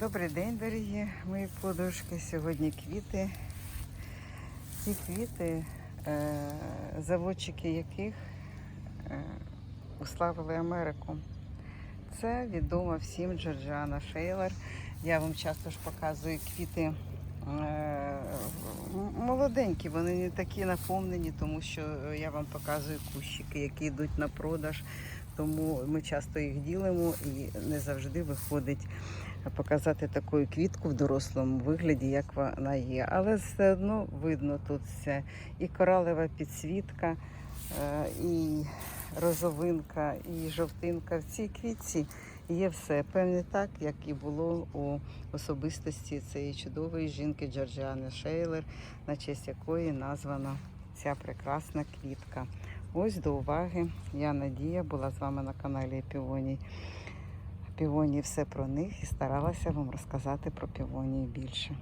Добрий день, дорогі мої подружки. Сьогодні квіти. Ті квіти, е, заводчики яких е, уславили Америку. Це відома всім Джорджіана Шейлер. Я вам часто ж показую квіти е, молоденькі, вони не такі наповнені, тому що я вам показую кущики, які йдуть на продаж. Тому ми часто їх ділимо і не завжди виходить показати таку квітку в дорослому вигляді, як вона є. Але все одно видно тут все. І коралева підсвітка, е, і розовинка, і жовтинка. В цій квітці є все. Певне так, як і було у особистості цієї чудової жінки Джорджіани Шейлер, на честь якої названа ця прекрасна квітка. Ось до уваги. Я Надія була з вами на каналі Півоній. Півонії все про них і старалася вам розказати про півонії більше.